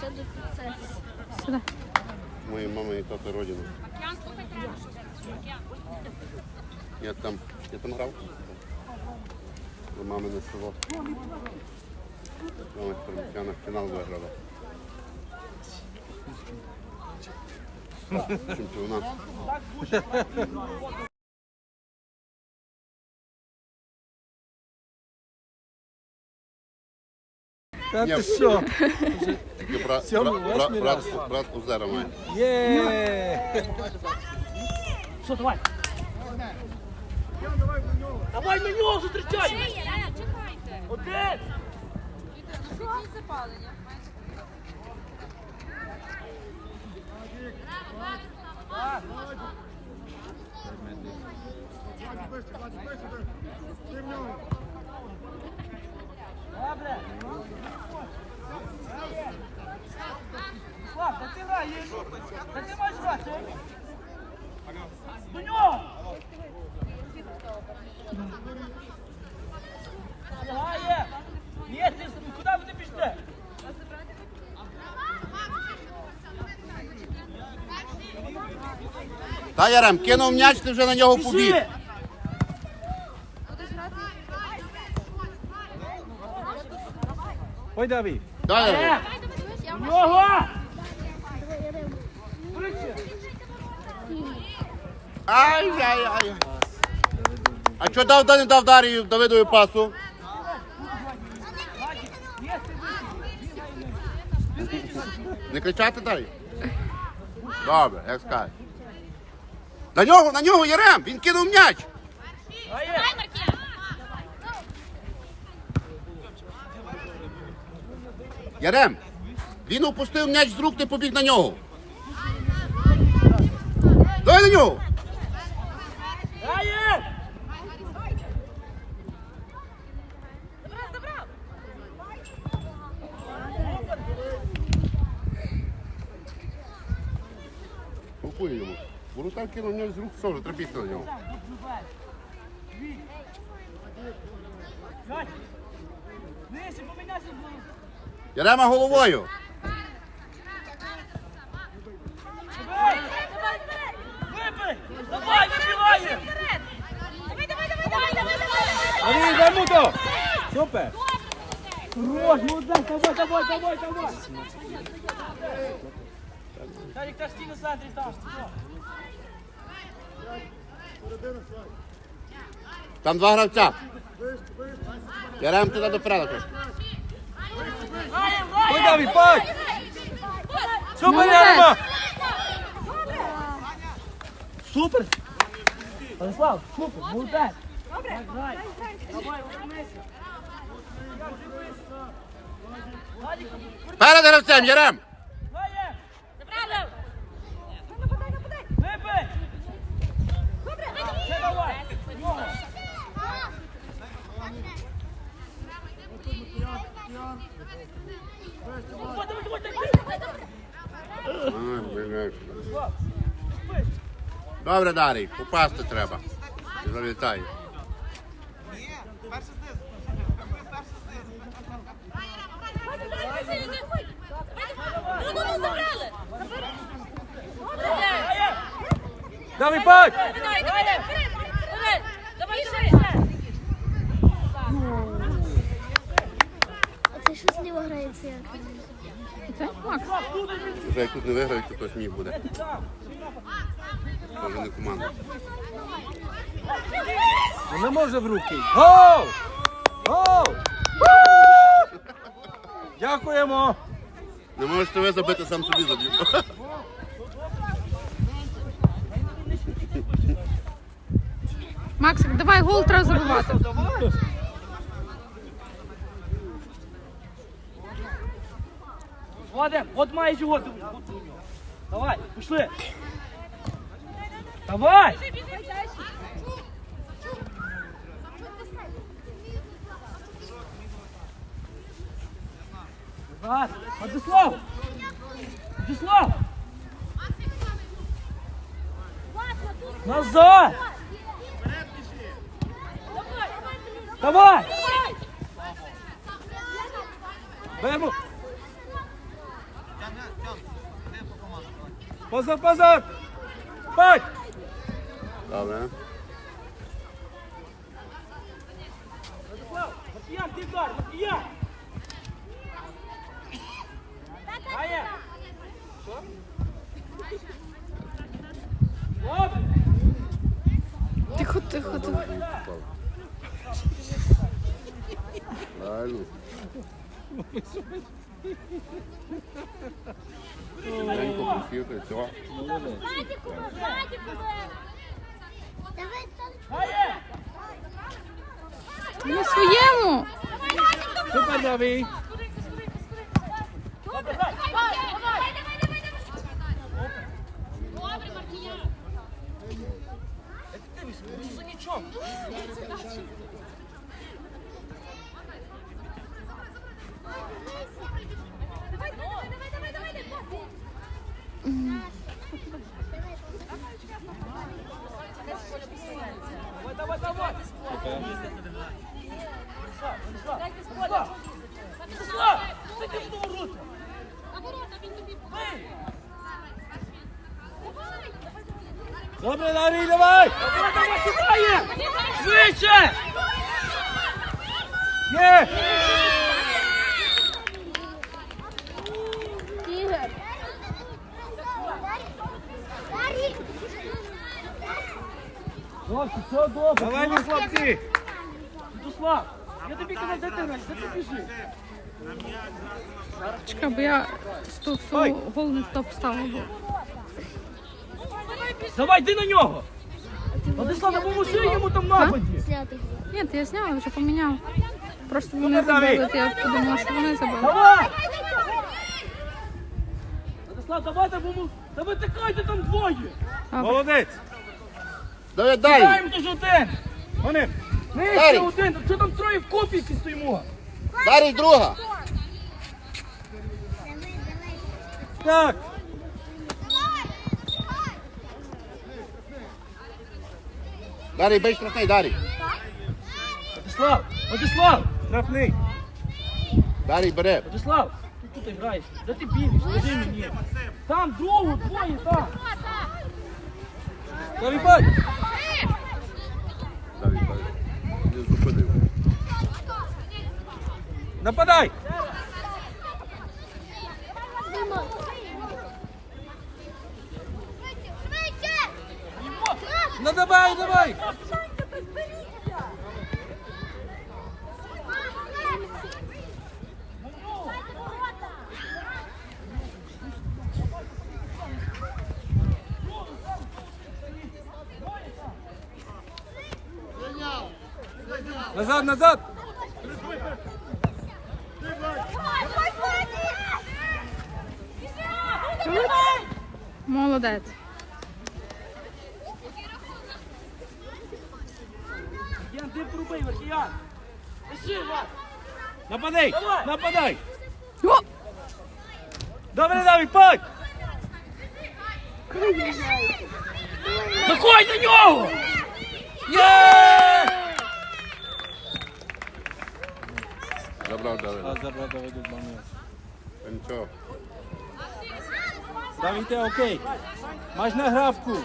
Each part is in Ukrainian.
ще до процесу. Сюди. Моєї мами і тата родина. Я там, я там грав. До мамине село. Мама Термітяна фінал виграла. Чемпіонат. Та Ні. ти що? Тільки брат, Сьомий, брат, брат, восьмий брат, раз. брат Озера має. Є! Що, давай. Давай на нього зустрічай! Один! Добре. Слав, та ти грай, є. Та ти маєш грати. До нього! Грає! Ні, ти куди ви не піште? Та Ярем, кинув м'яч, ти вже на нього побіг. Пішли! Ой, Давид. Дай, Е, Ярем. До! Ай-яй-яй. А що дав, не дав Дарію Давидові пасу? Не кричати Дар'ю? Добре, як скажеш. На нього, на нього, Ярем! Він кинув м'яч! Ярем! Він опустив м'яч з рук, ти побіг на нього. Давай на нього! Пакуй йому. Воротар кинув м'яч з рук, все, треба на нього. Нижче, поміняйся ним. Ярема головою! Давай! Давай! Супер! Хорош, давай, давай, давай, давай! Стій центрі, там, Там два гравця. Ярем туди допереду трошки. Ой! Давид, пак! Супер, Ярма! Супер! Владислав, супер, молодець! Добре! Грай! Давай, вернися! Перед гравцем, Ярем! Граєм! Вибий! Ще давай! Ногу! Давай, давай, давай, давай! Ай, блядь. Владислав, вибий! Добре, Дарій, попасти треба. І залітає. Граєм! Давид, пак! А це що зліва грається як? Це Макс. Вже як тут не виграють, то хтось мій буде. Це не команда. Не може в руки. Гол! Гол! Дякуємо! Не можете ви забити, сам собі заб'ю. Максик, давай гол треба забивати. Владик, от маєш його. Давай, пішли. Давай! Назад. Владислав! Владислав! Назад! Давай! Беремо! Позад, позад! Пать! Добре. Тихо, тихо, тихо. Правильно. Тихенько присів, і все. На своєму. Супер, Давій! Добре, ти дивишся? Ти за нічом. Давай, давай, давай! Владислав, Владислав! Владислав! Ти йди в ворота! Бий! Добре, Дарій, давай! Давай, давай, сідає! Швидше! Є! Ігор. Дарі. Хлопці, все добре. Давай, ви хлопці! Святослав, я тобі казав, де ти граєш, де ти біжиш? Чекай, бо я того всього гол не туди поставила. Давай, йди на нього! Владислав, допоможи йому там нападі! Ні, я зняла, вже поміняв. Просто вони забили, то я подумала, що вони забили. Давай! Владислав, давай, допоможи! Та ви тикайте там двоє! Молодець! Давай, дай! Дай теж один! Вони! Не, Дарій. один! Що там троє в копі всі стоїмо? Дарій, друга! Так! Дарій, бий штрафний, Дарій! Владислав! Владислав! Штрафний! Дарій, бери! Владислав! Ти тут граєш? Де ти бігаєш? Скажи мені! Там другу, двоє, там! Не зупинив. Нападай! Ну давай, давай! Назад, назад! Молодець. Ти пробий, Маркіян! Нападай! Нападай! Добре, Давій, пать! Заходь на нього! Є! Забрав Давид. забрав Давид від мене. Нічого. Давід, окей. Маєш награвку.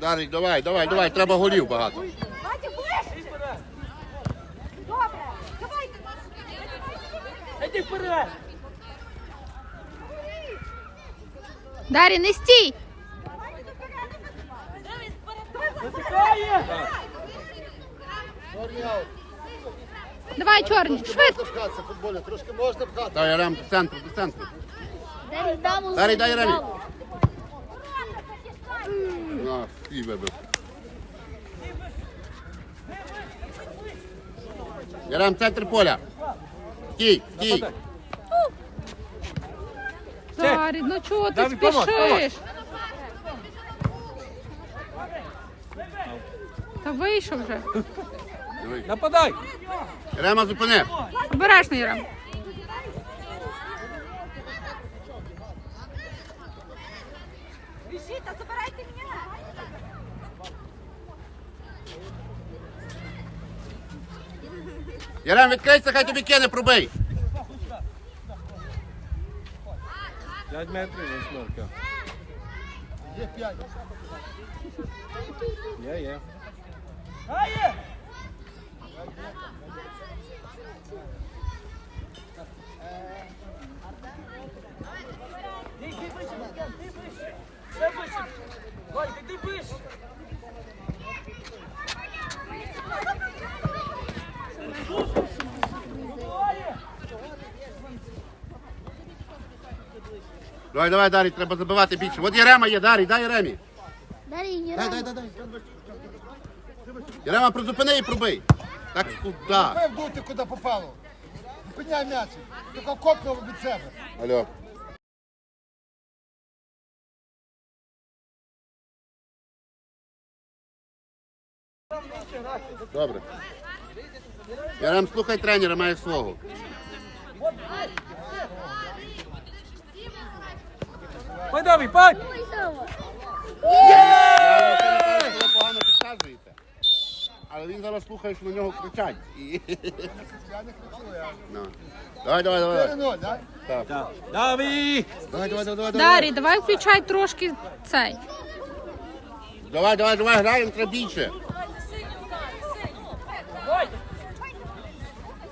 Дарій, давай, давай, давай, треба голів багато. Іди вперед! Дарі, не стій! Давай, чорні, швидко. пхатися в футболі, трошки можна пхати. Дай Ярем до центру, до центру. Дарі, дай Ремі. даму. А, і вибив. Ярем, центр поля. Стій, стій. Тарік, ну чого ти спішиш? Та вийшов вже. Нападай! Рема зупини! Обережний біжіть Біжіте, забирайте мене! Ярем, відкрийся, хай тобі кине, пробий! 5 метрів восьмерка. Є 5. Є, є. Грає! Ти йди ближче, Маркян, ти ближче. Ще ближче. Валь, ти ближче. Давай, давай, Дарій, треба забивати більше. От Ярема є, Дарій, дай Яремі. Дарій, Дай, дай, дай, дай. Ярема, призупини і пробий. Так куди? Пев дути, куди попало. Зупиняй м'яч. Тільки копнуло від себе. Алло. Добре. Ярем, слухай тренера, маєш свого. Пай, Давій, пай! Ви погано підказуєте. Але він зараз слухає, що на нього кричать. І... Я не кричу, я. Ну. Давай, давай, давай. 4-0, так? Так. Давій! Давай, давай, давай, давай. Дарій, давай включай трошки цей. Давай, давай, давай, граємо, треба більше.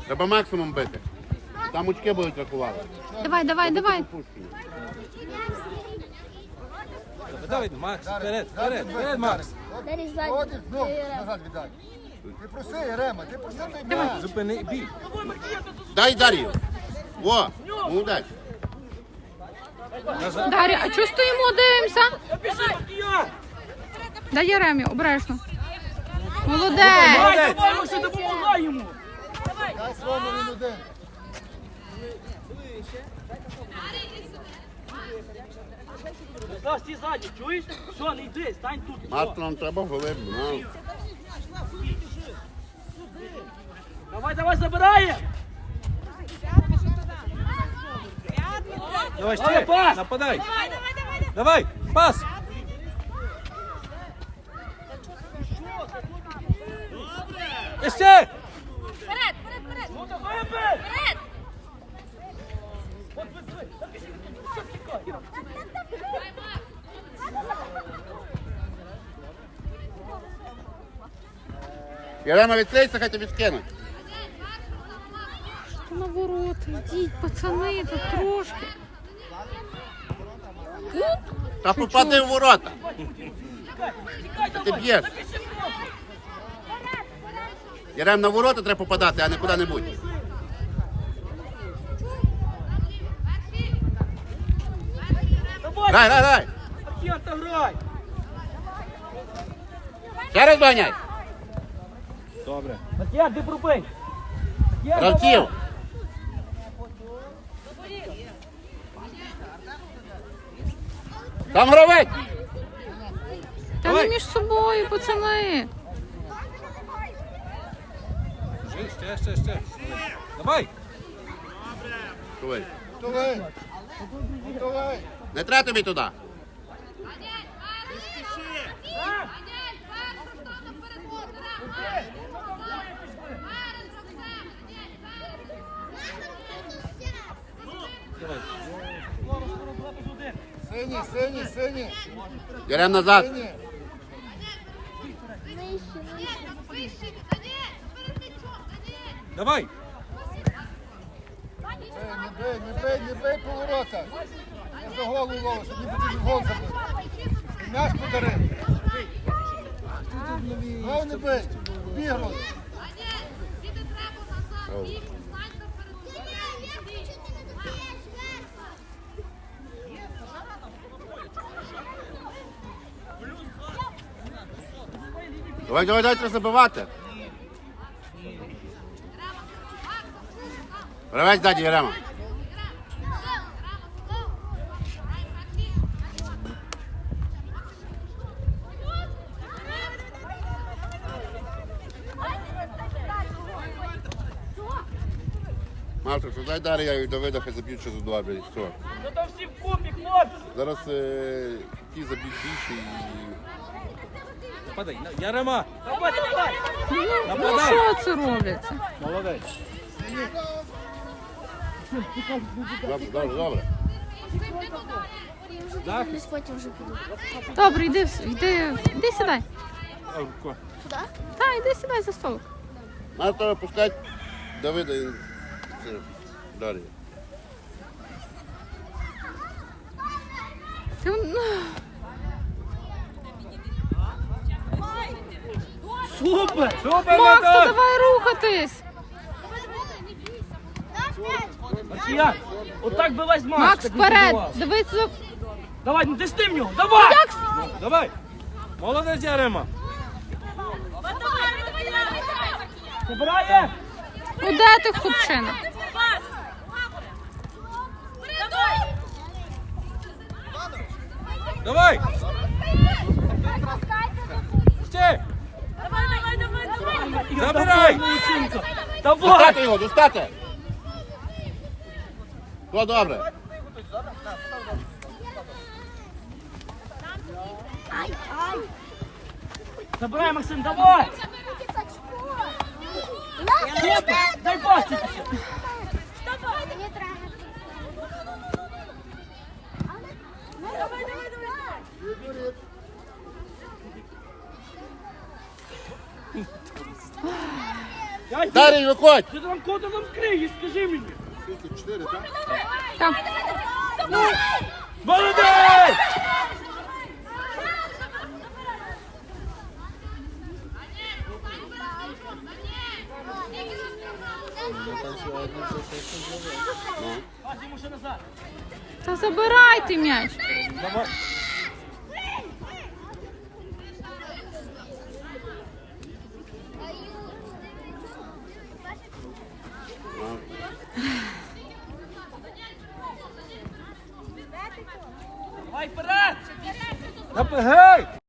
Треба максимум бити. Там очки будуть рахувати. Давай, давай, давай. Давід, Макс, вперед, вперед, вперед, Макс. Дарій ззаді. Ходиш, Єрем. назад віддай. Ти проси, Єрема, ти проси той м'яч. Зупини, бій. Дай Дар'ю. Во, молодець. Дарій, а чого стоїмо, дивимося? Дай Яремі, обережно. Молодець. Давай, давай, Максим, допомагай йому! Дай своєму він один. Став, стій ззаді, чуєш? Все, не йди, стань тут. все. Марто нам треба голи. Ну. Давай, давай, забирає! Давай, Давай, ще, пас! нападай. Давай, пас. Ще! Ну, давай, опять! Ярема, відкрийся, хай тобі скинуть. Що на ворота? Йдіть, пацани, тут трошки. Та попади в ворота. Ти б'єш. Ярем, на ворота треба попадати, а не куди-небудь. Грай, грай, та грай! Ще раз доганяй. Добре. Маркіян, ти пробий! Маркіян, Там гравець. Та не між собою, пацани. Ще, ще, ще, ще. Давай. Давай. Готовий. Готовий. Не треба тобі туди. Синій, синій, синій. Ярем назад. Давай. Не бий, не бий, не бий по воротах. Не за голову Вова, щоб не потрібен гол забити. М'яч подарив. Гол не бий. Бігро. Давай, давай, давай, треба забивати. Гравець ззаді, Ярема. Марта, що дай Дар'я і Давида, хай заб'ють ще за два, блядь, все. Ну там всі вкупі, хлопці! Зараз е, ті заб'ють більше і Нападай. На- Ярема. Ну Нападай. що це робиться? Молодець. Добре, добре, добре. Я вже потім вже піду. Добре, йди, в- йди, йди сідай. Куди? Та, йди сідай за столик. Надо тебе пускати Давида і це, Дар'я. Ти, ну, Супер. Супер, Макс, то давай рухатись. Маркіян, отак би весь матч. Макс, так і вперед. Дивись, за- Давай, ну тисни в нього, давай! як Ну, Давай. Молодець, Ярема. Забирає! Ну де ти хлопчина? Давай. Ще. Забирай. Давай! Достати його, достати! Все добре. Забирай, Максим, давай! Дай пас! Дай, Дар'я, виходь! Ти там кого там криєш, скажи мені! Чотири, так? Там. Молодець! Пас йому ще назад! Та забирайте м'яч. Давай. Давай вперед! Гей.